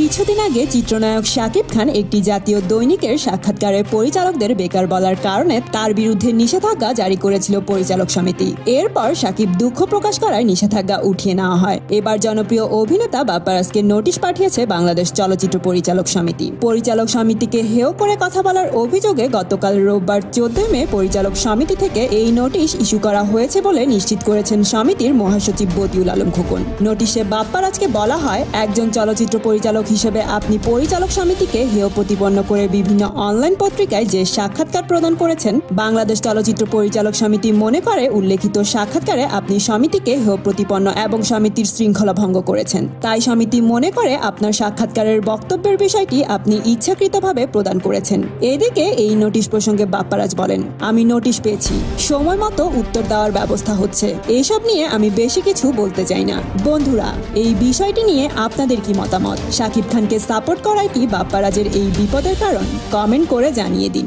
কিছুদিন আগে চিত্রনায়ক শাকিব খান একটি জাতীয় দৈনিকের সাক্ষাৎকারে পরিচালকদের বেকার বলার কারণে তার বিরুদ্ধে নিষেধাজ্ঞা জারি করেছিল পরিচালক সমিতি। এরপর শাকিব দুঃখ প্রকাশ করায় নিষেধাজ্ঞা উঠিয়ে নেওয়া হয়। এবার জনপ্রিয় অভিনেতা বাপ্পারাজকে নোটিশ পাঠিয়েছে বাংলাদেশ চলচ্চিত্র পরিচালক সমিতি। পরিচালক সমিতিকে হেয় করে কথা বলার অভিযোগে গতকাল রোববার চোদ্দই মে পরিচালক সমিতি থেকে এই নোটিশ ইস্যু করা হয়েছে বলে নিশ্চিত করেছেন সমিতির মহাসচিব বদিউল আলম খোকন। নোটিশে বাপ্পারাজকে বলা হয়, একজন চলচ্চিত্র পরিচালক হিসেবে আপনি পরিচালক সমিতিকে হেয় প্রতিপন্ন করে বিভিন্ন অনলাইন পত্রিকায় যে সাক্ষাৎকার প্রদান করেছেন, বাংলাদেশ চলচ্চিত্র পরিচালক সমিতি মনে করে উল্লেখিত সাক্ষাৎকারে আপনি সমিতিকে হেয় প্রতিপন্ন এবং সমিতির শৃঙ্খলা ভঙ্গ করেছেন। তাই সমিতি মনে করে আপনার সাক্ষাৎকারের বক্তব্যের বিষয়টি আপনি ইচ্ছাকৃতভাবে প্রদান করেছেন। এদিকে এই নোটিশ প্রসঙ্গে বাপ্পারাজ বলেন, আমি নোটিশ পেয়েছি। সময় মতো উত্তর দেওয়ার ব্যবস্থা হচ্ছে। এইসব নিয়ে আমি বেশি কিছু বলতে চাই না। বন্ধুরা, এই বিষয়টি নিয়ে আপনাদের কি মতামত? শাকিব খানকে সাপোর্ট করাই কি বাপ্পারাজের এই বিপদের কারণ? কমেন্ট করে জানিয়ে দিন।